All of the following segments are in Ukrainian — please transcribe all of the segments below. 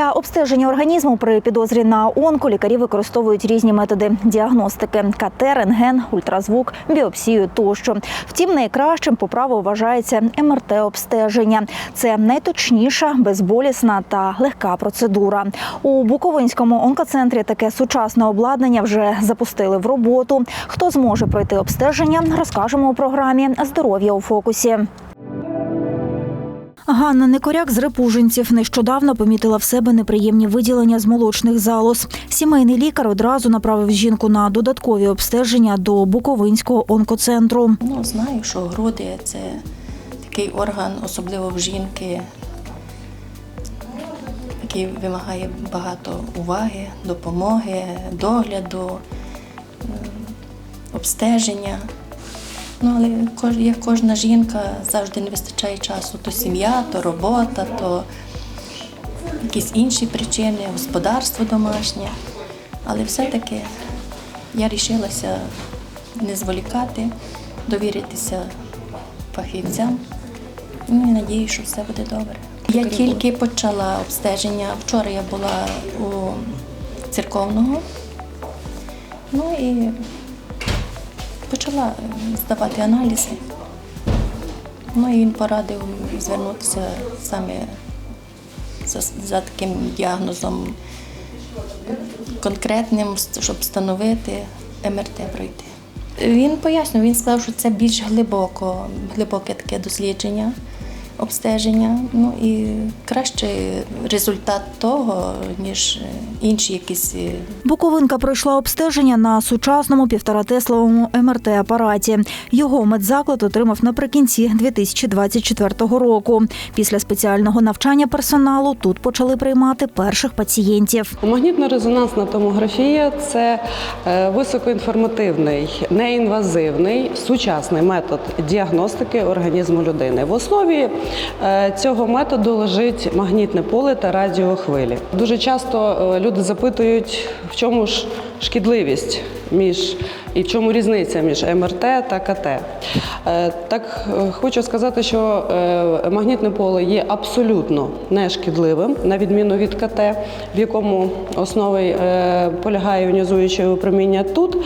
Для обстеження організму при підозрі на онко лікарі використовують різні методи діагностики: КТ, рентген, ультразвук, біопсію тощо. Втім, найкращим по праву вважається МРТ-обстеження. Це найточніша, безболісна та легка процедура. У Буковинському онкоцентрі таке сучасне обладнання вже запустили в роботу. Хто зможе пройти обстеження, розкажемо у програмі Здоров'я у фокусі. Ганна Некоряк з Репужинців нещодавно помітила в себе неприємні виділення з молочних залоз. Сімейний лікар одразу направив жінку на додаткові обстеження до Буковинського онкоцентру. Ну, знаю, що груди це такий орган, особливо в жінки, який вимагає багато уваги, допомоги, догляду, обстеження. Ну, але як кожна жінка завжди не вистачає часу. То сім'я, то робота, то якісь інші причини, господарство домашнє. Але все-таки я рішилася не зволікати, довіритися фахівцям. Ну і надію, що все буде добре. Я тільки почала обстеження. Вчора я була у церковного. Ну і почала здавати аналізи. Ну і він порадив звернутися саме за, за таким діагнозом конкретним, щоб встановити МРТ пройти. Він пояснив, він сказав, що це більш глибоко, глибоке таке дослідження, обстеження. Ну і кращий результат того, ніж інші якісь е, Буковинка пройшла обстеження на сучасному півторатесловому МРТ-апараті. Його медзаклад отримав наприкінці 2024 року. Після спеціального навчання персоналу тут почали приймати перших пацієнтів. Магнітно-резонансна томографія це е, високоінформативний, неінвазивний, сучасний метод діагностики організму людини. В основі е, цього методу лежить магнітне поле та радіохвилі. Дуже часто е, люди запитують, в чому ж шкідливість між і в чому різниця між МРТ та КТ. Е, Так е, хочу сказати, що е, магнітне поле є абсолютно нешкідливим, на відміну від КТ, в якому основою полягає іонізуюче випроміння. Тут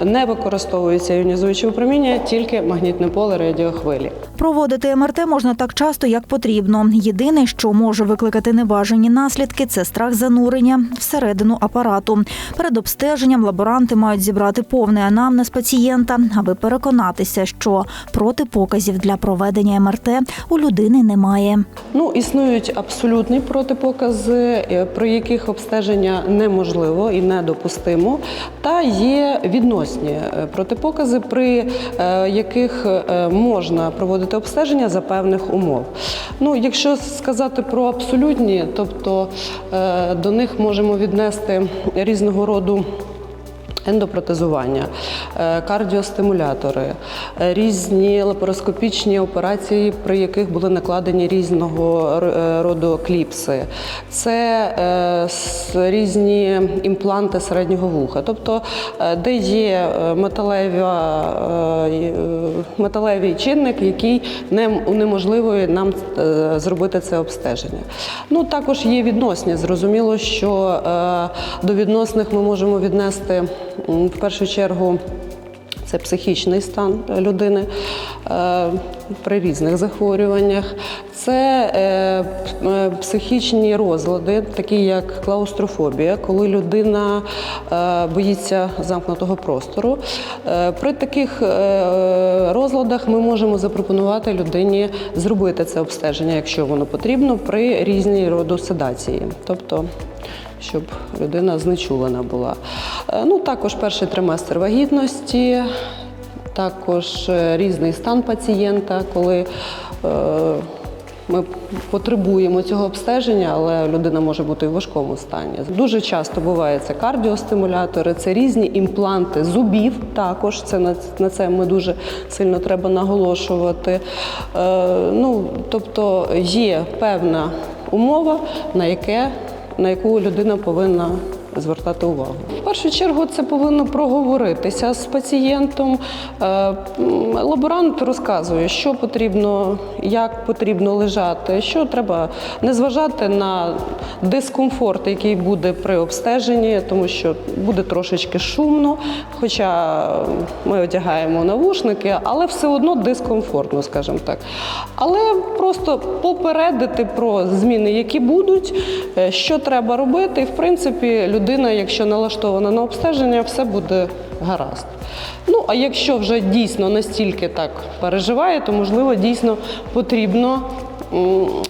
не використовується іонізуюче випроміння, тільки магнітне поле радіохвилі. Проводити МРТ можна так часто, як потрібно. Єдине, що може викликати небажані наслідки, це страх занурення всередину апарату. Перед обстеженням лаборанти мають зібрати повний анамнез пацієнта, аби переконатися, що протипоказів для проведення МРТ у людини немає. Ну, існують абсолютні протипокази, е, про яких обстеження неможливо і недопустимо. Та є відносні е, протипокази, при е, яких можна проводити обстеження за певних умов. Ну, якщо сказати про абсолютні, тобто до них можемо віднести різного роду. Ендопротезування, е, кардіостимулятори, е, різні лапароскопічні операції, при яких були накладені різного е, роду кліпси, це різні імпланти середнього вуха, тобто де є е, металевий чинник, який не унеможливує нам е, зробити це обстеження. Ну також є відносні. Зрозуміло, що е, до відносних ми можемо віднести в першу чергу. Це психічний стан людини е, при різних захворюваннях. Це е, е, психічні розлади, такі як клаустрофобія, коли людина е, боїться замкнутого простору. При таких розладах ми можемо запропонувати людині зробити це обстеження, якщо воно потрібно, при різній роду седації. Тобто щоб людина знечулена була. Ну, також перший триместр вагітності, також е, різний стан пацієнта, коли е, ми потребуємо цього обстеження, але людина може бути в важкому стані. Дуже часто буває це кардіостимулятори, це різні імпланти зубів. Також це на, на це ми дуже сильно треба наголошувати. Е, ну, тобто є певна умова, на яке на яку людина повинна звертати увагу. В першу чергу це повинно проговоритися з пацієнтом. Е, Лаборант розказує, що потрібно, як потрібно лежати, що треба не зважати на дискомфорт, який буде при обстеженні, тому що буде трошечки шумно, хоча ми одягаємо навушники, але все одно дискомфортно, скажімо так. Але просто попередити про зміни, які будуть, е, що треба робити. І в принципі, людина, якщо налаштована на обстеження, все буде гаразд. Ну а якщо вже дійсно настільки так переживає, то можливо дійсно потрібно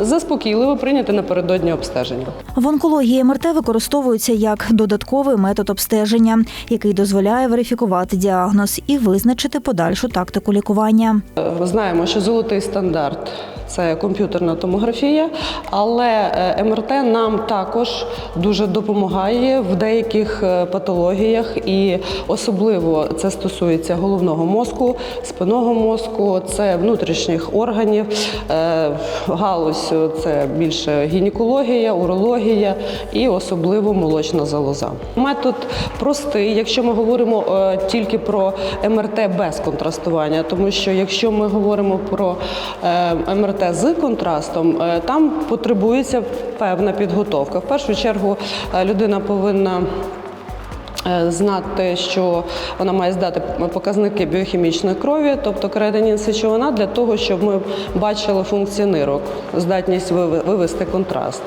заспокійливо прийняти напередодні обстеження. В онкології МРТ використовується як додатковий метод обстеження, який дозволяє верифікувати діагноз і визначити подальшу тактику лікування. Е, Ми знаємо, що золотий стандарт це комп'ютерна томографія, але е, МРТ нам також дуже допомагає в деяких е, патологіях, і особливо це стосується головного мозку, спинного мозку, це внутрішніх органів. Е, Галузь це більше гінекологія, урологія і особливо молочна залоза. Метод простий, якщо ми говоримо е, тільки про МРТ без контрастування, тому що якщо ми говоримо про е, МРТ з контрастом, е, там потребується певна підготовка. В першу чергу е, людина повинна е, знати, що вона має здати показники біохімічної крові, тобто креатинін сечовина, для того, щоб ми бачили функції нирок, здатність вивести контраст.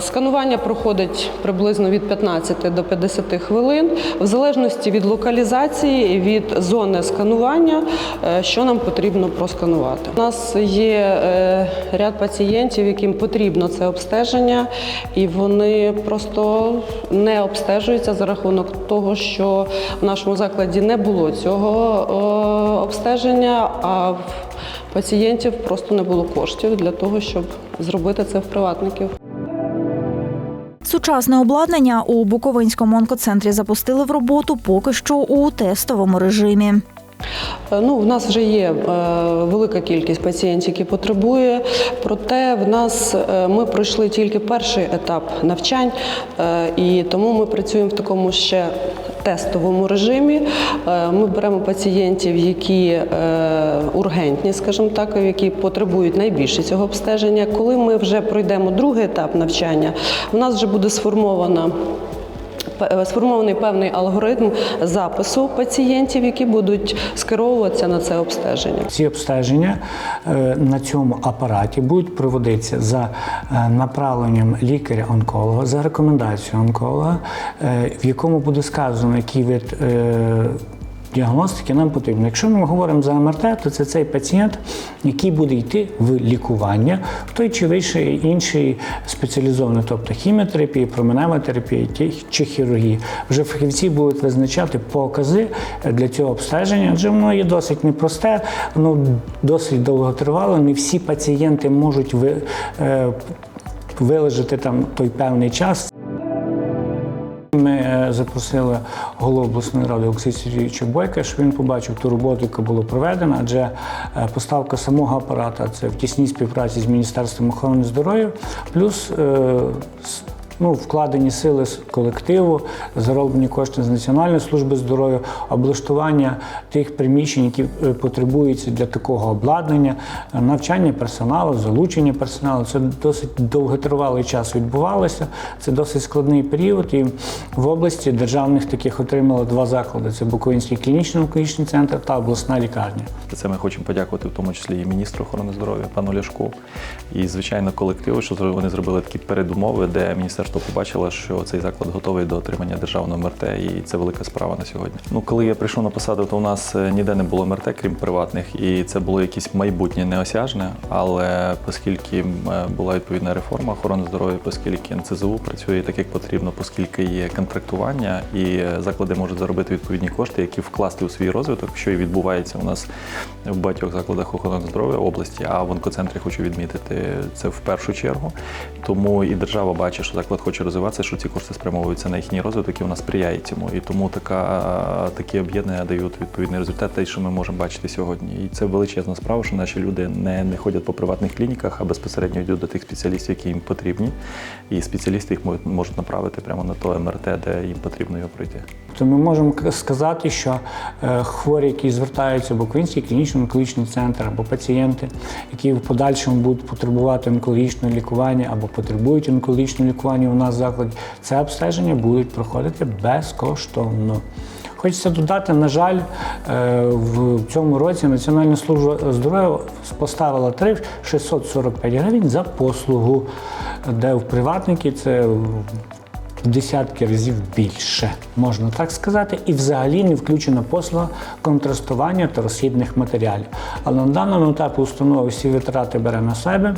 Сканування проходить приблизно від 15 до 50 хвилин, в залежності від локалізації і від зони сканування, е, що нам потрібно просканувати. У нас є е, ряд пацієнтів, яким потрібно це обстеження, і вони просто не обстежуються за рахунок того, що в нашому закладі не було цього е, обстеження, а в пацієнтів просто не було коштів для того, щоб зробити це в приватників. Сучасне обладнання у Буковинському онкоцентрі запустили в роботу поки що у тестовому режимі. Е, Ну, в нас вже є е, велика кількість пацієнтів, які потребує. Проте в нас е, ми пройшли тільки перший етап навчань, і тому ми працюємо в такому ще тестовому режимі. Ми беремо пацієнтів, які ургентні, скажімо так, які потребують найбільше цього обстеження. Коли ми вже пройдемо другий етап навчання, в нас вже буде сформована сформований певний алгоритм запису пацієнтів, які будуть скеровуватися на це обстеження. Ці обстеження е, на цьому апараті будуть проводитися за е, направленням лікаря-онколога, за рекомендацією онколога, е, в якому буде сказано, який вид е, діагностики нам потрібно. Якщо ми говоримо за МРТ, то це цей пацієнт, який буде йти в лікування в той чи вищий інший спеціалізований, тобто терапія ті- чи хірургія. Вже фахівці будуть визначати покази для цього обстеження, адже воно є досить непросте, воно досить довготривале. Не всі пацієнти можуть ви, е, вилежати там той певний час. Ми е, запросили голову обласної ради Олексія Сергійовича Бойка, щоб він побачив ту роботу, яка була проведена, адже е, поставка самого апарата це в тісній співпраці з Міністерством охорони здоров'я, плюс е, ну, вкладені сили з колективу, зароблені кошти з Національної служби здоров'я, облаштування тих приміщень, які е, потребуються для такого обладнання, навчання персоналу, залучення персоналу. Це досить довготривалий час відбувалося. Це досить складний період. І в області державних таких отримали два заклади: це Буковинський клінічний онкологічний центр та обласна лікарня. Це ми хочемо подякувати в тому числі і міністру охорони здоров'я пану Ляшку, і звичайно колективу, що вони зробили такі передумови, де міністерство побачило, що цей заклад готовий до отримання державного МРТ, і це велика справа на сьогодні. Ну коли я прийшов на посаду, то у нас е, ніде не було МРТ, крім приватних, і це було якесь майбутнє неосяжне. Але оскільки е, була відповідна реформа охорони здоров'я, оскільки НЦЗУ працює так, як потрібно, оскільки є контрактування, і е, заклади можуть заробити відповідні кошти, які вкласти у свій розвиток, що і відбувається у нас в багатьох закладах охорони здоров'я області. А в онкоцентрі хочу відмітити це в першу чергу. Тому і держава бачить, що заклад заклад хоче розвиватися, що ці кошти спрямовуються на їхній розвиток і вона сприяє цьому. І тому така, такі об'єднання дають відповідний результат, те, що ми можемо бачити сьогодні. І це величезна справа, що наші люди не, не ходять по приватних клініках, а безпосередньо йдуть до тих спеціалістів, які їм потрібні. І спеціалісти їх можуть направити прямо на то МРТ, де їм потрібно його пройти. То ми можемо сказати, що е, хворі, які звертаються в Буковинський клінічний онкологічний центр, або пацієнти, які в подальшому будуть потребувати онкологічного лікування або потребують онкологічного лікування у нас в закладі, це обстеження будуть проходити безкоштовно. Хочеться додати, на жаль, е, в цьому році Національна служба здоров'я поставила тариф 645 гривень за послугу, де в приватники це в десятки разів більше, можна так сказати, і взагалі не включена послуга контрастування та розхідних матеріалів. Але на даному етапі установа всі витрати бере на себе.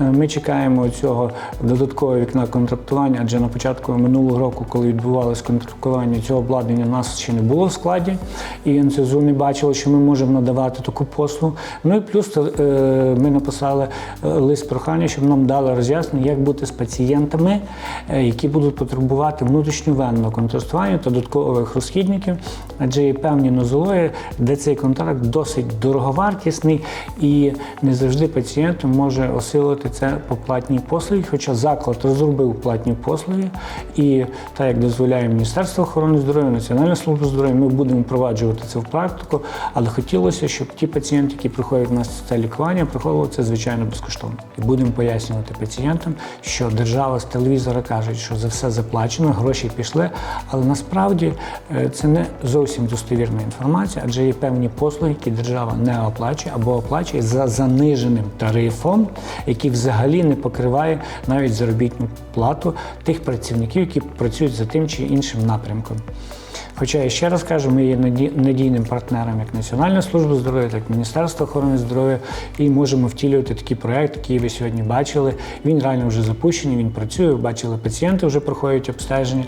Е, Ми чекаємо цього додаткового вікна контрактування, адже на початку минулого року, коли відбувалось контрактування, цього обладнання у нас ще не було в складі, і НСЗУ не бачило, що ми можемо надавати таку послугу. Ну і плюс е, ми написали е, лист прохання, щоб нам дали роз'яснення, як бути з пацієнтами, які будуть потребувати внутрішньовенного контрастування та додаткових розхідників, адже є певні нозології, де цей контракт досить дороговартісний і не завжди пацієнт може осилити це по платній послугі, хоча заклад розробив платні послуги, і так як дозволяє Міністерство охорони здоров'я, Національна служба здоров'я, ми будемо впроваджувати це в практику, але хотілося, щоб ті пацієнти, які приходять в нас на це лікування, проходили це звичайно безкоштовно. І будемо пояснювати пацієнтам, що держава з телевізора каже, що за все заплачено, гроші пішли, але насправді е, це не зовсім достовірна інформація, адже є певні послуги, які держава не оплачує або оплачує за заниженим тарифом, який взагалі не покриває навіть заробітну плату тих працівників, які працюють за тим чи іншим напрямком. Хоча я ще раз кажу, ми є наді- надійним партнером як Національна служба здоров'я, так і Міністерство охорони здоров'я, і можемо втілювати такий проект, який ви сьогодні бачили. Він реально вже запущений, він працює. Бачили, пацієнти вже проходять обстеження.